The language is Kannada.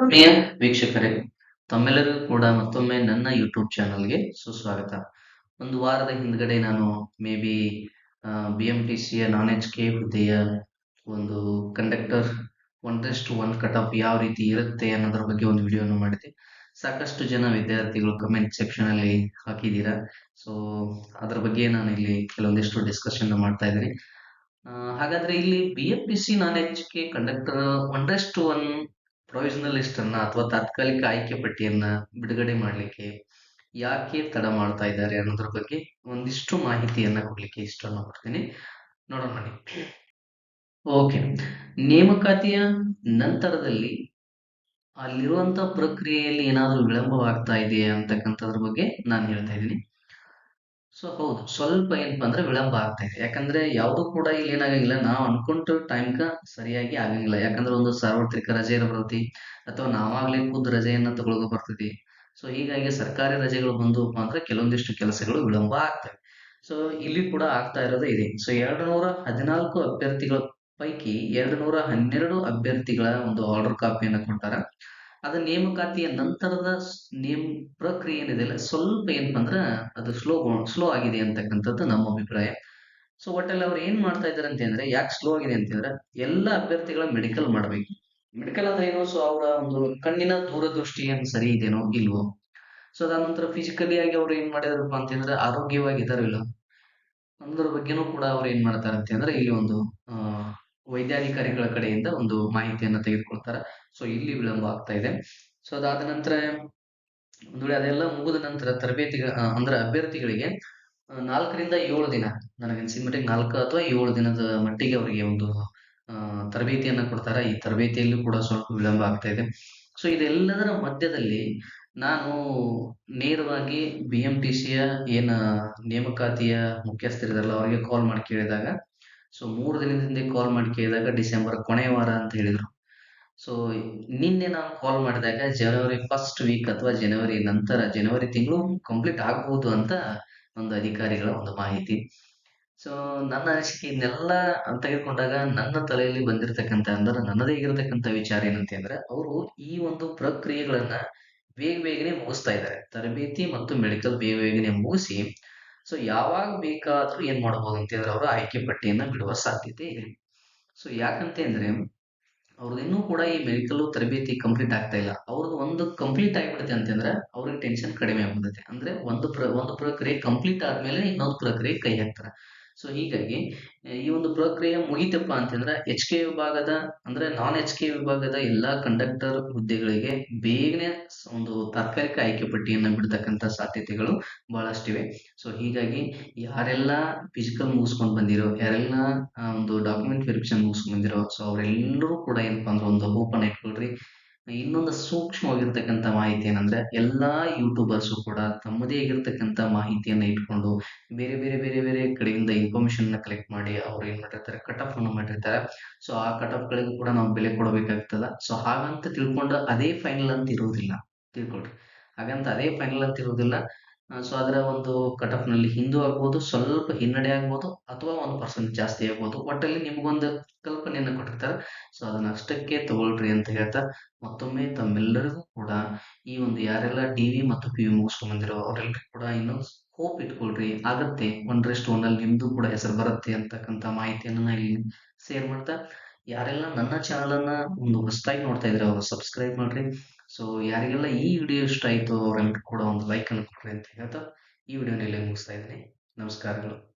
ಪ್ರಿಯ ವೀಕ್ಷಕರೇ, ತಮ್ಮೆಲ್ಲರಿಗೂ ಕೂಡ ಮತ್ತೊಮ್ಮೆ ನನ್ನ ಯೂಟ್ಯೂಬ್ ಚಾನಲ್ಗೆ ಸುಸ್ವಾಗತ. ಒಂದು ವಾರದ ಹಿಂದ್ಗಡೆ ನಾನು ಮೇ ಬಿ ಬಿ ಎಂ ಟಿ ಸಿಯ ನಾನ್ ಎಚ್ ಕೆ ಹುದ್ದೆಯ ಒಂದು conductor one test one cut off ಯಾವ ರೀತಿ ಇರುತ್ತೆ ಅನ್ನೋದ್ರ ಬಗ್ಗೆ ಒಂದು ವಿಡಿಯೋನ ಮಾಡಿದೆ ಸಾಕಷ್ಟು ಜನ ವಿದ್ಯಾರ್ಥಿಗಳು ಕಮೆಂಟ್ ಸೆಕ್ಷನ್ ಅಲ್ಲಿ ಹಾಕಿದ್ದೀರಾ. ಸೊ ಅದ್ರ ಬಗ್ಗೆ ನಾನು ಇಲ್ಲಿ ಕೆಲವೊಂದಿಷ್ಟು ಡಿಸ್ಕಷನ್ ಮಾಡ್ತಾ ಇದ್ದೀನಿ. ಹಾಗಾದ್ರೆ ಇಲ್ಲಿ B M P C non H K conductor one test one provisional list ಅನ್ನ ಅಥವಾ ತಾತ್ಕಾಲಿಕ ಆಯ್ಕೆ ಪಟ್ಟಿಯನ್ನ ಬಿಡುಗಡೆ ಮಾಡಲಿಕ್ಕೆ ಯಾಕೆ ತಡ ಮಾಡ್ತಾ ಇದ್ದಾರೆ ಅನ್ನೋದ್ರ ಬಗ್ಗೆ ಒಂದಿಷ್ಟು ಮಾಹಿತಿಯನ್ನ ಕೊಡ್ಲಿಕ್ಕೆ ಇಷ್ಟವನ್ನು ಮಾಡ್ತೀನಿ ನೋಡೋಣ ಓಕೆ ನೇಮಕಾತಿಯ ನಂತರದಲ್ಲಿ ಅಲ್ಲಿರುವಂತ ಪ್ರಕ್ರಿಯೆಯಲ್ಲಿ ಏನಾದರೂ ವಿಳಂಬವಾಗ್ತಾ ಇದೆಯಾ ಅಂತಕ್ಕಂಥದ್ರ ಬಗ್ಗೆ ನಾನು ಹೇಳ್ತಾ ಇದ್ದೀನಿ. ಸೊ ಹೌದು. ಸ್ವಲ್ಪ ಏನಪ್ಪ ಅಂದ್ರೆ ವಿಳಂಬ ಆಗ್ತಾ ಇದೆ ಯಾಕಂದ್ರೆ ಯಾವುದು ಕೂಡ ಇಲ್ಲಿ ಏನಾಗಂಗಿಲ್ಲ. ನಾವು ಅನ್ಕೊಂಡ ಟೈಮ್ಗ ಸರಿಯಾಗಿ ಆಗಂಗಿಲ್ಲ. ಯಾಕಂದ್ರೆ ಒಂದು ಸಾರ್ವತ್ರಿಕ ರಜೆ ಬರ್ತೈತಿ ಅಥವಾ ನಾವಾಗ್ಲೇ ಖುದ್ದು ರಜೆಯನ್ನ ತಗೊಳಕ ಬರ್ತೈತಿ ಸೊ ಹೀಗಾಗಿ ಸರ್ಕಾರಿ ರಜೆಗಳು ಬಂದು ಅಂದ್ರೆ ಕೆಲವೊಂದಿಷ್ಟು ಕೆಲಸಗಳು ವಿಳಂಬ ಆಗ್ತವೆ. ಸೊ ಇಲ್ಲಿ ಕೂಡ ಆಗ್ತಾ ಇರೋದು ಇದೆ. ಸೊ ಎರಡು ನೂರ ಹದಿನಾಲ್ಕು ಅಭ್ಯರ್ಥಿಗಳ ಪೈಕಿ ಎರಡು ನೂರ ಹನ್ನೆರಡು ಅಭ್ಯರ್ಥಿಗಳ ಒಂದು ಆರ್ಡರ್ ಕಾಪಿಯನ್ನು ಕೊಟ್ಟಾರ ಅದ ನೇಮಕಾತಿಯ ನಂತರದ ನೇಮ್ ಪ್ರಕ್ರಿಯೆ ಏನಿದೆಯಲ್ಲ ಸ್ವಲ್ಪ ಏನಪ್ಪಾ ಅಂದ್ರ ಅದು ಸ್ಲೋ ಸ್ಲೋ ಆಗಿದೆ ಅಂತಕ್ಕಂಥದ್ದು ನಮ್ಮ ಅಭಿಪ್ರಾಯ. ಸೊ ಒಟ್ಟಲ್ಲಿ ಅವ್ರು ಏನ್ ಮಾಡ್ತಾ ಇದಾರೆ ಅಂತಂದ್ರೆ ಯಾಕೆ ಸ್ಲೋ ಆಗಿದೆ ಅಂತಂದ್ರೆ ಎಲ್ಲ ಅಭ್ಯರ್ಥಿಗಳ ಮೆಡಿಕಲ್ ಮಾಡಬೇಕು. ಮೆಡಿಕಲ್ ಅಂದ್ರೆ ಏನು? ಸೊ ಅವರ ಒಂದು ಕಣ್ಣಿನ ದೂರದೃಷ್ಟಿ ಏನು ಸರಿ ಇದೇನೋ ಇಲ್ವೋ? ಸೊ ಅದಾದ ನಂತರ ಫಿಸಿಕಲಿ ಆಗಿ ಅವ್ರು ಏನ್ ಮಾಡಿದಾರಪ್ಪ ಅಂತಂದ್ರೆ ಆರೋಗ್ಯವಾಗಿ ಇದಾರೋ ಇಲ್ಲ ಬಗ್ಗೆನೂ ಕೂಡ ಅವ್ರು ಏನ್ ಮಾಡ್ತಾರೆ ಅಂತಂದ್ರೆ ಇಲ್ಲಿ ಒಂದು ವೈದ್ಯಾಧಿಕಾರಿಗಳ ಕಡೆಯಿಂದ ಒಂದು ಮಾಹಿತಿಯನ್ನ ತೆಗೆದುಕೊಳ್ತಾರೆ. ಸೊ ಇಲ್ಲಿ ವಿಳಂಬ ಆಗ್ತಾ ಇದೆ. ಸೊ ಅದಾದ ನಂತರ ಒಂದು ಅದೆಲ್ಲ ಮುಗಿದ ನಂತರ ತರಬೇತಿ ಅಂದ್ರೆ ಅಭ್ಯರ್ಥಿಗಳಿಗೆ ನಾಲ್ಕರಿಂದ ಏಳು ದಿನ, ನನಗೆ ಮಟ್ಟಿಗೆ ನಾಲ್ಕು ಅಥವಾ ಏಳು ದಿನದ ಮಟ್ಟಿಗೆ ಅವರಿಗೆ ಒಂದು ತರಬೇತಿಯನ್ನ ಕೊಡ್ತಾರೆ. ಈ ತರಬೇತಿಯಲ್ಲೂ ಕೂಡ ಸ್ವಲ್ಪ ವಿಳಂಬ ಆಗ್ತಾ ಇದೆ. ಸೊ ಇದೆಲ್ಲದರ ಮಧ್ಯದಲ್ಲಿ ನಾನು ನೇರವಾಗಿ ಬಿ ಎಂ ಟಿ ಸಿಯ ಏನ ನೇಮಕಾತಿಯ ಮುಖ್ಯಸ್ಥರಿದಾರಲ್ಲ, ಅವರಿಗೆ ಕಾಲ್ ಮಾಡಿ ಕೇಳಿದಾಗ ಸೊ ಮೂರು ದಿನದ ಹಿಂದೆ ಕಾಲ್ ಮಾಡಿ ಕೇಳಿದಾಗ ಡಿಸೆಂಬರ್ ಕೊನೆಯ ವಾರ ಅಂತ ಹೇಳಿದ್ರು. ಸೊ ನಿನ್ನೆ ನಾನು ಕಾಲ್ ಮಾಡಿದಾಗ ಜನವರಿ ಫಸ್ಟ್ ವೀಕ್ ಅಥವಾ ಜನವರಿ ನಂತರ ಜನವರಿ ತಿಂಗಳು ಕಂಪ್ಲೀಟ್ ಆಗ್ಬೋದು ಅಂತ ಒಂದು ಅಧಿಕಾರಿಗಳ ಒಂದು ಮಾಹಿತಿ. ಸೊ ನನ್ನ ಅನಿಸಿಕೆ ಇದನ್ನೆಲ್ಲ ತೆಗೆದುಕೊಂಡಾಗ ನನ್ನ ತಲೆಯಲ್ಲಿ ಬಂದಿರತಕ್ಕಂತ ಅಂದ್ರೆ ನನ್ನದೇ ಇರತಕ್ಕಂತ ವಿಚಾರ ಏನಂತ ಅಂದ್ರೆ ಅವರು ಈ ಒಂದು ಪ್ರಕ್ರಿಯೆಗಳನ್ನ ಬೇಗ ಬೇಗನೆ ಮುಗಿಸ್ತಾ ಇದ್ದಾರೆ. ತರಬೇತಿ ಮತ್ತು ಮೆಡಿಕಲ್ ಬೇಗ ಬೇಗನೆ ಮುಗಿಸಿ ಸೊ ಯಾವಾಗ ಬೇಕಾದರೂ ಏನು ಮಾಡಬಹುದು ಅಂತಂದ್ರೆ ಅವರು ಆಯ್ಕೆ ಪಟ್ಟಿಯನ್ನು ಬಿಡುವ ಸಾಧ್ಯತೆ ಇದೆ. ಸೊ ಯಾಕಂತಂದ್ರೆ ಅವ್ರದ್ದು ಇನ್ನೂ ಕೂಡ ಈ ಮೆಡಿಕಲ್ ತರಬೇತಿ ಕಂಪ್ಲೀಟ್ ಆಗ್ತಾ ಇಲ್ಲ. ಅವ್ರದ್ದು ಒಂದು ಕಂಪ್ಲೀಟ್ ಆಗಿಬಿಡುತ್ತೆ ಅಂತಂದ್ರೆ ಅವ್ರಿಗೆ ಟೆನ್ಷನ್ ಕಡಿಮೆ ಆಗ್ಬಿಡುತ್ತೆ. ಅಂದ್ರೆ ಒಂದು ಪ್ರ, ಒಂದು ಪ್ರಕ್ರಿಯೆ ಕಂಪ್ಲೀಟ್ ಆದ್ಮೇಲೆ ಇನ್ನೊಂದು ಪ್ರಕ್ರಿಯೆ ಕೈ ಹಾಕ್ತಾರೆ ಸೊ ಹೀಗಾಗಿ, ಈ ಒಂದು ಪ್ರಕ್ರಿಯೆ ಮುಗಿತಪ್ಪ ಅಂತಂದ್ರೆ ಎಚ್ ಕೆ ವಿಭಾಗದ, ಅಂದ್ರೆ ನಾನ್ ಎಚ್ ಕೆ ವಿಭಾಗದ ಎಲ್ಲಾ ಕಂಡಕ್ಟರ್ ಹುದ್ದೆಗಳಿಗೆ ಬೇಗನೆ ಒಂದು ತಾತ್ಕಾಲಿಕ ಆಯ್ಕೆ ಪಟ್ಟಿಯನ್ನು ಬಿಡ್ತಕ್ಕಂಥ ಸಾಧ್ಯತೆಗಳು ಬಹಳಷ್ಟಿವೆ. ಸೊ ಹೀಗಾಗಿ, ಯಾರೆಲ್ಲ ಫಿಸಿಕಲ್ ಮುಗಿಸ್ಕೊಂಡು ಬಂದಿರೋ, ಯಾರೆಲ್ಲ ಒಂದು ಡಾಕ್ಯುಮೆಂಟ್ ವೆರಿಫಿಕೇಶನ್ ಮುಗಿಸ್ಕೊಂಡ್ ಬಂದಿರೋ ಸೊ ಅವರೆಲ್ಲರೂ ಕೂಡ ಏನಪ್ಪಾ ಅಂದ್ರೆ ಒಂದು ಓಪನ್ ಇಟ್ಕೊಳ್ರಿ ಇನ್ನೊಂದು ಸೂಕ್ಷ್ಮವಾಗಿರ್ತಕ್ಕಂಥ ಮಾಹಿತಿ ಏನಂದ್ರೆ ಎಲ್ಲಾ ಯೂಟ್ಯೂಬರ್ಸು ಕೂಡ ತಮ್ಮದೇ ಆಗಿರ್ತಕ್ಕಂಥ ಮಾಹಿತಿಯನ್ನ ಇಟ್ಕೊಂಡು ಬೇರೆ ಬೇರೆ ಬೇರೆ ಬೇರೆ ಕಡೆಯಿಂದ ಇನ್ಫಾರ್ಮೇಶನ್ ಕಲೆಕ್ಟ್ ಮಾಡಿ ಅವ್ರು ಏನ್ ಮಾಡಿರ್ತಾರೆ ಕಟ್ ಅನ್ನು ಮಾಡಿರ್ತಾರೆ. ಸೊ ಆ ಕಟ್ ಆಫ್ ಗಳಿಗೂ ಕೂಡ ನಾವು ಬೆಲೆ ಕೊಡಬೇಕಾಗ್ತದ. ಸೊ ಹಾಗಂತ ತಿಳ್ಕೊಂಡು ಅದೇ ಫೈನಲ್ ಅಂತ ಇರುವುದಿಲ್ಲ. ತಿಳ್ಕೊಳ್ರಿ. ಹಾಗಂತ ಅದೇ ಫೈನಲ್ ಅಂತ ಇರುವುದಿಲ್ಲ. ಸೊ ಅದರ ಒಂದು ಕಟ್ ಆಫ್ನಲ್ಲಿ ಹಿಂದೂ ಆಗ್ಬೋದು, ಸ್ವಲ್ಪ ಹಿನ್ನಡೆ ಆಗ್ಬೋದು, ಅಥವಾ ಒಂದು ಪರ್ಸೆಂಟ್ ಜಾಸ್ತಿ ಆಗ್ಬೋದು. ಒಟ್ಟಲ್ಲಿ ನಿಮ್ಗೊಂದು ಕಲ್ಪನೆಯನ್ನು ಕೊಟ್ಟಿರ್ತಾರೆ. ಸೊ ಅದನ್ನ ಅಷ್ಟಕ್ಕೆ ತಗೊಳ್ರಿ ಅಂತ ಹೇಳ್ತಾ ಮತ್ತೊಮ್ಮೆ ತಮ್ಮೆಲ್ಲರಿಗೂ ಕೂಡ ಈ ಒಂದು ಯಾರೆಲ್ಲ ಡಿ ವಿ ಮತ್ತು ಪಿ ವಿ ಮುಗಿಸ್ಕೊಂಡ್ ಬಂದಿರೋ ಅವರೆಲ್ಲರೂ ಕೂಡ ಇನ್ನು ಹೋಪ್ ಇಟ್ಕೊಳ್ರಿ. ಆಗತ್ತೆ ಒಂದರಷ್ಟು ಒಂದಲ್ಲಿ ನಿಮ್ದು ಕೂಡ ಹೆಸರು ಬರುತ್ತೆ ಅಂತಕ್ಕಂಥ ಮಾಹಿತಿಯನ್ನ ನಾ ಇಲ್ಲಿ ಶೇರ್ ಮಾಡ್ತಾ. ಯಾರೆಲ್ಲ ನನ್ನ ಚಾನಲ್ ಅನ್ನ ಒಂದು ಹೊಸದಾಗಿ ನೋಡ್ತಾ ಇದ್ರೆ ಅವರು ಸಬ್ಸ್ಕ್ರೈಬ್ ಮಾಡ್ರಿ. ಸೊ ಯಾರಿಗೆಲ್ಲ ಈ ವಿಡಿಯೋ ಇಷ್ಟ ಆಯಿತು ಅವರೆಲ್ಲರೂ ಕೂಡ ಒಂದು ಲೈಕ್ ಅನ್ನು ಕೊಡ್ರಿ ಅಂತ ಹೇಳ್ತಾ ಈ ವಿಡಿಯೋನ ಇಲ್ಲೇ ಮುಗಿಸ್ತಾ ಇದ್ದೀನಿ. ನಮಸ್ಕಾರಗಳು.